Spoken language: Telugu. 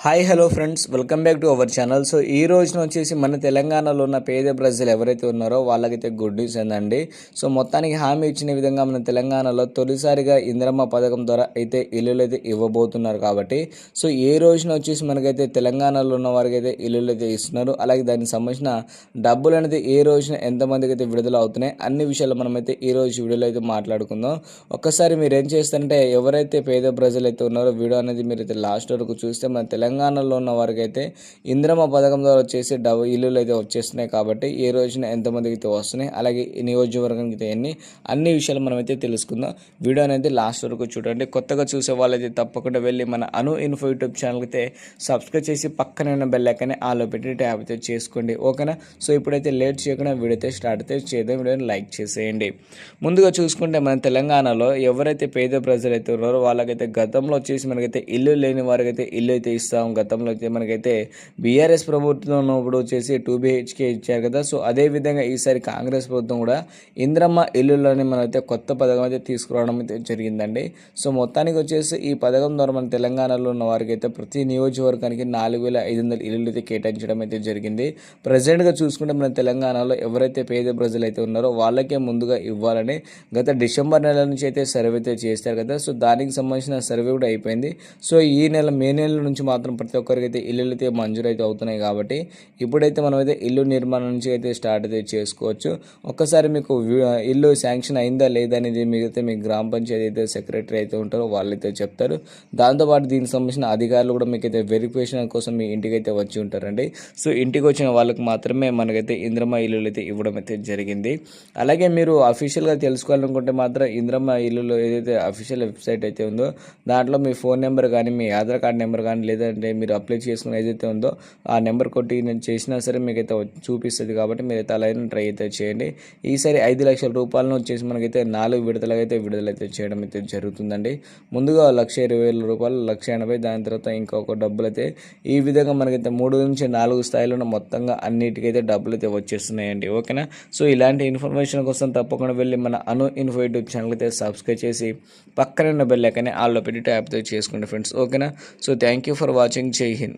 Hi hello friends welcome back to our channel so ఈ రోజున వచ్చేసి మన తెలంగాణలో ఉన్న పేద ప్రజలు ఎవరైతే ఉన్నారో వాళ్ళకైతే గుడ్ న్యూస్ ఏందండి. సో మొత్తానికి హామీ ఇచ్చిన విధంగా మన తెలంగాణలో తొలిసారిగా ఇంద్రమ్మ పథకం ద్వారా అయితే ఇల్లులు అయితే ఇవ్వబోతున్నారు కాబట్టి సో ఏ రోజున వచ్చేసి మనకైతే తెలంగాణలో ఉన్న వారికి అయితే ఇల్లులు అయితే ఇస్తున్నారు అలాగే దానికి సంబంధించిన డబ్బులు అనేది ఏ రోజున ఎంతమందికి అయితే విడుదల అవుతున్నాయి అన్ని విషయాలు మనమైతే ఈ రోజు వీడియోలో అయితే మాట్లాడుకుందాం. ఒక్కసారి మీరు ఏం చేస్తారంటే ఎవరైతే పేద ప్రజలు అయితే ఉన్నారో వీడియో అనేది మీరు అయితే లాస్ట్ వరకు చూస్తే మన తెలంగాణ తెలంగాణలో ఉన్న వారికి అయితే ఇంద్రమ పథకం ద్వారా వచ్చేసి డబ్ ఇల్లులు అయితే వచ్చేస్తున్నాయి కాబట్టి ఏ రోజున ఎంతమందికి అయితే వస్తున్నాయి అలాగే నియోజకవర్గానికి అయితే ఎన్ని అన్ని విషయాలు మనమైతే తెలుసుకుందాం. వీడియో అనేది లాస్ట్ వరకు చూడండి. కొత్తగా చూసే వాళ్ళైతే తప్పకుండా వెళ్ళి మన అను ఇన్ఫో యూట్యూబ్ ఛానల్కి అయితే సబ్స్క్రైబ్ చేసి పక్కనే ఉన్న బెల్ ఐకాన్ని ఆలో పెట్టి ట్యాబ్ అయితే చేసుకోండి. ఓకేనా? సో ఇప్పుడైతే లేట్ చేయకుండా వీడియో అయితే స్టార్ట్ అయితే చేద్దాం. వీడియోని లైక్ చేసేయండి. ముందుగా చూసుకుంటే మన తెలంగాణలో ఎవరైతే పేద ప్రజలు అయితే ఉన్నారో వాళ్ళకైతే గతంలో వచ్చేసి మనకైతే ఇల్లు లేని వారికైతే ఇల్లు అయితే ఇస్తారు ఇస్తాం గతంలో అయితే మనకైతే బీఆర్ఎస్ ప్రభుత్వం ఉన్నప్పుడు వచ్చేసి టూ బిహెచ్కే ఇచ్చారు కదా. సో అదే విధంగా ఈసారి కాంగ్రెస్ ప్రభుత్వం కూడా ఇంద్రమ్మ ఇల్లులని మనమైతే కొత్త పథకం అయితే తీసుకురావడం అయితే జరిగిందండి. సో మొత్తానికి వచ్చేసి ఈ పథకం ద్వారా మన తెలంగాణలో ఉన్న వారికి అయితే ప్రతి నియోజకవర్గానికి నాలుగు వేల ఐదు వందల ఇల్లులు అయితే కేటాయించడం అయితే జరిగింది. ప్రజెంట్గా చూసుకుంటే మన తెలంగాణలో ఎవరైతే పేద ప్రజలు అయితే ఉన్నారో వాళ్ళకే ముందుగా ఇవ్వాలని గత డిసెంబర్ నెల నుంచి అయితే సర్వే అయితే చేస్తారు కదా. సో దానికి సంబంధించిన సర్వే కూడా అయిపోయింది. సో ఈ నెల మే నెల నుంచి మాత్రం ప్రతి ఒక్కరికి అయితే ఇల్లులు అయితే మంజూరు అయితే అవుతున్నాయి కాబట్టి ఇప్పుడైతే మనం అయితే ఇల్లు నిర్మాణం నుంచి అయితే స్టార్ట్ అయితే చేసుకోవచ్చు. ఒక్కసారి మీకు ఇల్లు శాంక్షన్ అయిందా లేదా అనేది మీకైతే మీ గ్రామ పంచాయతీ అయితే సెక్రటరీ అయితే ఉంటారో వాళ్ళైతే చెప్తారు. దాంతోపాటు దీనికి సంబంధించిన అధికారులు కూడా మీకైతే వెరిఫికేషన్ కోసం మీ ఇంటికి అయితే వచ్చి ఉంటారండి. సో ఇంటికి వచ్చిన వాళ్ళకి మాత్రమే మనకైతే ఇంద్రమ్మ ఇల్లులు అయితే ఇవ్వడం అయితే జరిగింది. అలాగే మీరు అఫీషియల్గా తెలుసుకోవాలనుకుంటే మాత్రం ఇంద్రమ్మ ఇల్లులో ఏదైతే అఫీషియల్ వెబ్సైట్ అయితే ఉందో దాంట్లో మీ ఫోన్ నెంబర్ కానీ మీ ఆధార్ కార్డ్ నెంబర్ కానీ లేదా లేదంటే మీరు అప్లై చేసుకుని ఏదైతే ఉందో ఆ నెంబర్ కొట్టి నేను చేసినా సరే మీకైతే చూపిస్తుంది కాబట్టి మీరైతే అలా అయినా ట్రై అయితే చేయండి. ఈసారి ఐదు లక్షల రూపాయలను వచ్చేసి మనకైతే నాలుగు విడతలకైతే విడుదలైతే చేయడం అయితే జరుగుతుందండి. ముందుగా లక్ష ఇరవై వేల రూపాయలు లక్ష ఎనభై దాని తర్వాత ఇంకొక డబ్బులు అయితే ఈ విధంగా మనకైతే మూడు నుంచి నాలుగు స్థాయిలో మొత్తంగా అన్నిటికైతే డబ్బులు అయితే వచ్చేస్తున్నాయండి. ఓకేనా? సో ఇలాంటి ఇన్ఫర్మేషన్ కోసం తప్పకుండా వెళ్ళి మన అను ఇన్ఫో యూట్యూబ్ ఛానల్ అయితే సబ్స్క్రైబ్ చేసి పక్కన ఉన్న బెల్ ఐకాన్ని ఆల్లో పెట్టి ట్యాప్తో చేసుకోండి ఫ్రెండ్స్. ఓకేనా? So thank you for watching జై హింద్.